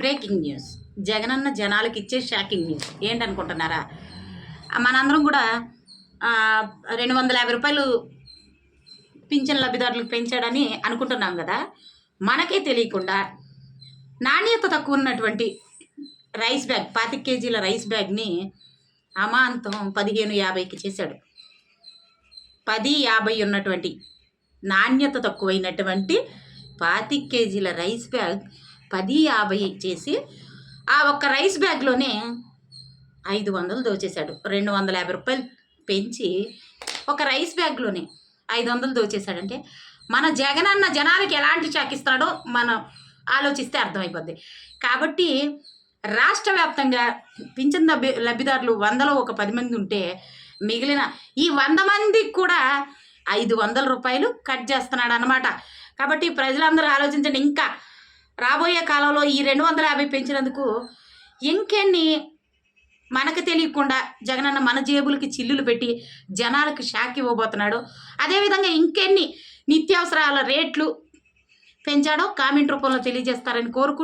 Breaking news. Jagananna జనాలకి ఇచ్చే shocking news. ఏంటనుకుంటున్నారా? మనందరం కూడా రెండు వందల యాభై రూపాయలు పింఛన్ లబ్ధిదారులకు పెంచాడని అనుకుంటున్నాం కదా. మనకే తెలియకుండా నాణ్యత తక్కువ ఉన్నటువంటి రైస్ బ్యాగ్ పాతిక కేజీల రైస్ బ్యాగ్ని అమాంతం పదిహేను యాభైకి చేశాడు. పది యాభై ఉన్నటువంటి నాణ్యత తక్కువైనటువంటి పాతిక కేజీల రైస్ బ్యాగ్ పది యాభై చేసి ఆ ఒక్క రైస్ బ్యాగ్లోనే ఐదు వందలు దోచేశాడు. రెండు వందల యాభై రూపాయలు పెంచి ఒక రైస్ బ్యాగ్లోనే ఐదు వందలు దోచేశాడంటే మన జగనన్న జనాలకి ఎలాంటి చాకిస్తాడో మనం ఆలోచిస్తే అర్థమైపోద్ది. కాబట్టి రాష్ట్ర వ్యాప్తంగా పింఛన్ లబ్ధి లబ్ధిదారులు వందలో ఒక పది మంది ఉంటే మిగిలిన ఈ వంద మందికి కూడా ఐదు వందల రూపాయలు కట్ చేస్తున్నాడు అనమాట కాబట్టి ప్రజలందరూ ఆలోచించండి. ఇంకా రాబోయే కాలంలో ఈ రెండు వందల యాభై పెంచినందుకు ఇంకెన్ని మనకు తెలియకుండా జగనన్న మన జేబులకి చిల్లులు పెట్టి జనాలకు షాక్ ఇవ్వబోతున్నాడు. అదేవిధంగా ఇంకెన్ని నిత్యావసరాల రేట్లు పెంచాడో కామెంట్ రూపంలో తెలియజేస్తారని కోరుకు